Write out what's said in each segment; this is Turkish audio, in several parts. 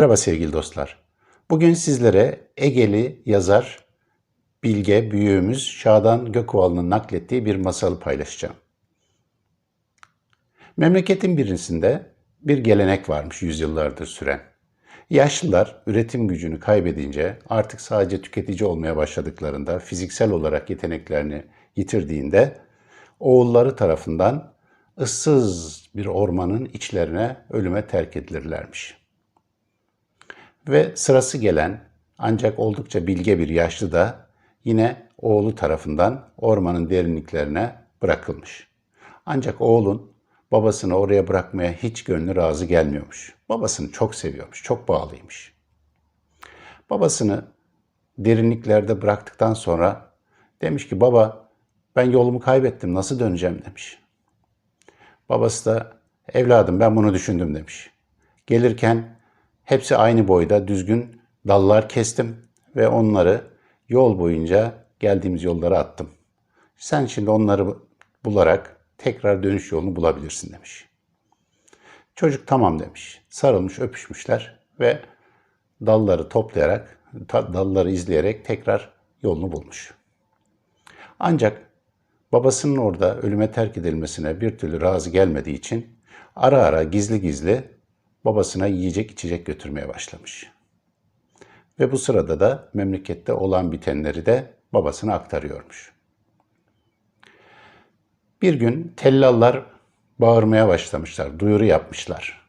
Merhaba sevgili dostlar. Bugün sizlere Egeli yazar, bilge, büyüğümüz Şadan Gökovalı'nın naklettiği bir masalı paylaşacağım. Memleketin birisinde bir gelenek varmış yüzyıllardır süren. Yaşlılar üretim gücünü kaybedince artık sadece tüketici olmaya başladıklarında, fiziksel olarak yeteneklerini yitirdiğinde oğulları tarafından ıssız bir ormanın içlerine ölüme terk edilirlermiş. Ve sırası gelen ancak oldukça bilge bir yaşlı da yine oğlu tarafından ormanın derinliklerine bırakılmış. Ancak oğlun babasını oraya bırakmaya hiç gönlü razı gelmiyormuş. Babasını çok seviyormuş, çok bağlıymış. Babasını derinliklerde bıraktıktan sonra demiş ki baba ben yolumu kaybettim nasıl döneceğim demiş. Babası da evladım ben bunu düşündüm demiş. Gelirken hepsi aynı boyda düzgün dallar kestim ve onları yol boyunca geldiğimiz yollara attım. Sen şimdi onları bularak tekrar dönüş yolunu bulabilirsin demiş. Çocuk tamam demiş. Sarılmış, öpüşmüşler ve dalları toplayarak, dalları izleyerek tekrar yolunu bulmuş. Ancak babasının orada ölüme terk edilmesine bir türlü razı gelmediği için ara ara gizli gizli babasına yiyecek içecek götürmeye başlamış. Ve bu sırada da memlekette olan bitenleri de babasına aktarıyormuş. Bir gün tellallar bağırmaya başlamışlar, duyuru yapmışlar.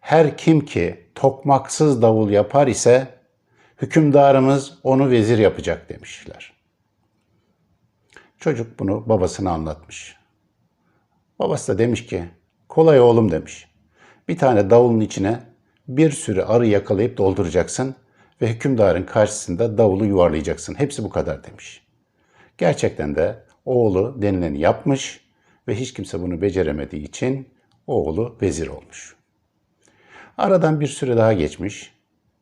Her kim ki tokmaksız davul yapar ise hükümdarımız onu vezir yapacak demişler. Çocuk bunu babasına anlatmış. Babası da demiş ki kolay oğlum demiş. Bir tane davulun içine bir sürü arı yakalayıp dolduracaksın ve hükümdarın karşısında davulu yuvarlayacaksın. Hepsi bu kadar demiş. Gerçekten de oğlu denileni yapmış ve hiç kimse bunu beceremediği için oğlu vezir olmuş. Aradan bir süre daha geçmiş.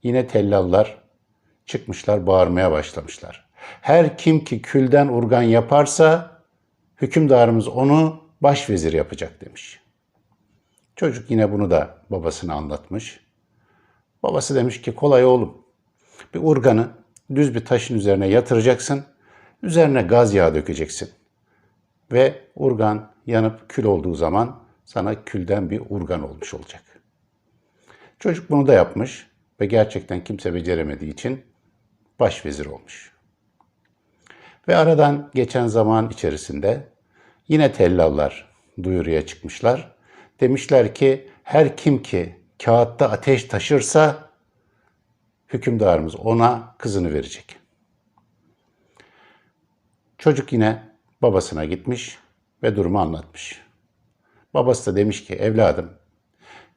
Yine tellallar çıkmışlar bağırmaya başlamışlar. Her kim ki külden urgan yaparsa hükümdarımız onu başvezir yapacak demiş. Çocuk yine bunu da babasına anlatmış. Babası demiş ki kolay oğlum. Bir urganı düz bir taşın üzerine yatıracaksın. Üzerine gaz yağı dökeceksin. Ve urgan yanıp kül olduğu zaman sana külden bir urgan olmuş olacak. Çocuk bunu da yapmış ve gerçekten kimse beceremediği için başvezir olmuş. Ve aradan geçen zaman içerisinde yine tellallar duyuruya çıkmışlar. Demişler ki her kim ki kağıtta ateş taşırsa hükümdarımız ona kızını verecek. Çocuk yine babasına gitmiş ve durumu anlatmış. Babası da demiş ki evladım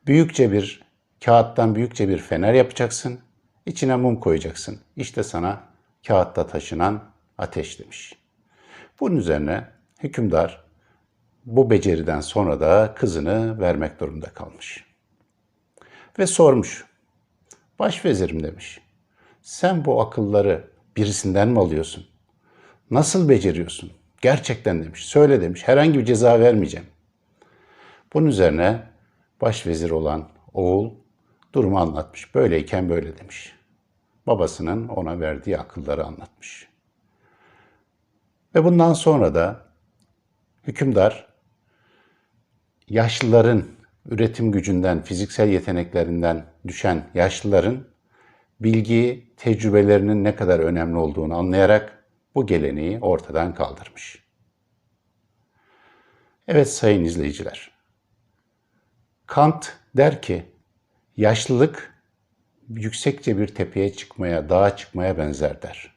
büyükçe bir kağıttan büyükçe bir fener yapacaksın. içine mum koyacaksın. İşte sana kağıtta taşınan ateş demiş. Bunun üzerine hükümdar bu beceriden sonra da kızını vermek durumunda kalmış. Ve sormuş. Başvezirim demiş. Sen bu akılları birisinden mi alıyorsun? Nasıl beceriyorsun? Gerçekten demiş. Söyle demiş. Herhangi bir ceza vermeyeceğim. Bunun üzerine başvezir olan oğul durumu anlatmış. Böyleyken böyle demiş. Babasının ona verdiği akılları anlatmış. Ve bundan sonra da hükümdar yaşlıların üretim gücünden, fiziksel yeteneklerinden düşen yaşlıların bilgi, tecrübelerinin ne kadar önemli olduğunu anlayarak bu geleneği ortadan kaldırmış. Evet sayın izleyiciler. Kant der ki yaşlılık yüksekçe bir tepeye çıkmaya, dağa çıkmaya benzer der.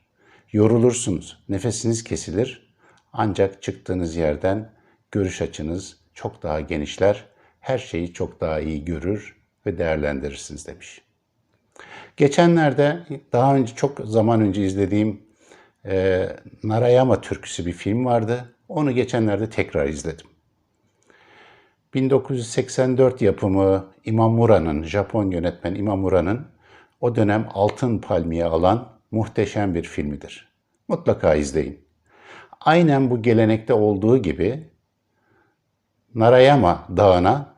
Yorulursunuz, nefesiniz kesilir ancak çıktığınız yerden görüş açınız çok daha genişler, her şeyi çok daha iyi görür ve değerlendirirsiniz demiş. Geçenlerde daha önce çok zaman önce izlediğim e, Narayama türküsü bir film vardı. Onu geçenlerde tekrar izledim. 1984 yapımı Imamura'nın, Japon yönetmen Imamura'nın o dönem Altın Palmiye alan muhteşem bir filmidir. Mutlaka izleyin. Aynen bu gelenekte olduğu gibi Narayama Dağı'na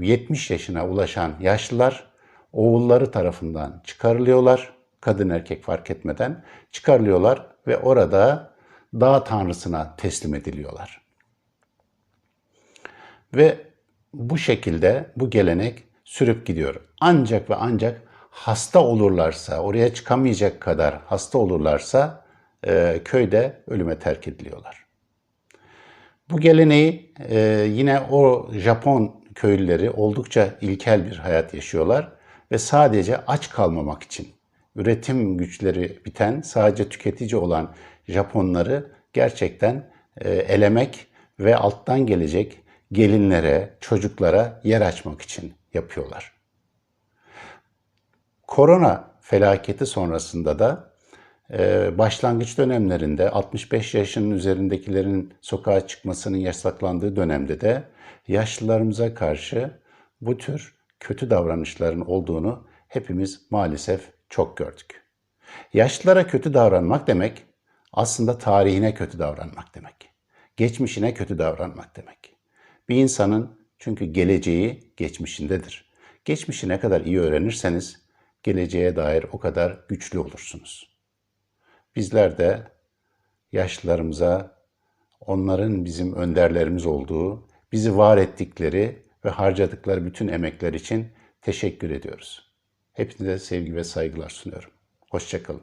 70 yaşına ulaşan yaşlılar oğulları tarafından çıkarılıyorlar. Kadın erkek fark etmeden çıkarılıyorlar ve orada dağ tanrısına teslim ediliyorlar. Ve bu şekilde bu gelenek sürüp gidiyor. Ancak ve ancak hasta olurlarsa, oraya çıkamayacak kadar hasta olurlarsa e, köyde ölüme terk ediliyorlar. Bu geleneği e, yine o Japon köylüleri oldukça ilkel bir hayat yaşıyorlar ve sadece aç kalmamak için üretim güçleri biten, sadece tüketici olan Japonları gerçekten e, elemek ve alttan gelecek gelinlere, çocuklara yer açmak için yapıyorlar. Korona felaketi sonrasında da başlangıç dönemlerinde 65 yaşının üzerindekilerin sokağa çıkmasının yasaklandığı dönemde de yaşlılarımıza karşı bu tür kötü davranışların olduğunu hepimiz maalesef çok gördük. Yaşlılara kötü davranmak demek aslında tarihine kötü davranmak demek. Geçmişine kötü davranmak demek. Bir insanın çünkü geleceği geçmişindedir. Geçmişi ne kadar iyi öğrenirseniz geleceğe dair o kadar güçlü olursunuz. Bizler de yaşlılarımıza onların bizim önderlerimiz olduğu, bizi var ettikleri ve harcadıkları bütün emekler için teşekkür ediyoruz. Hepinize sevgi ve saygılar sunuyorum. Hoşçakalın.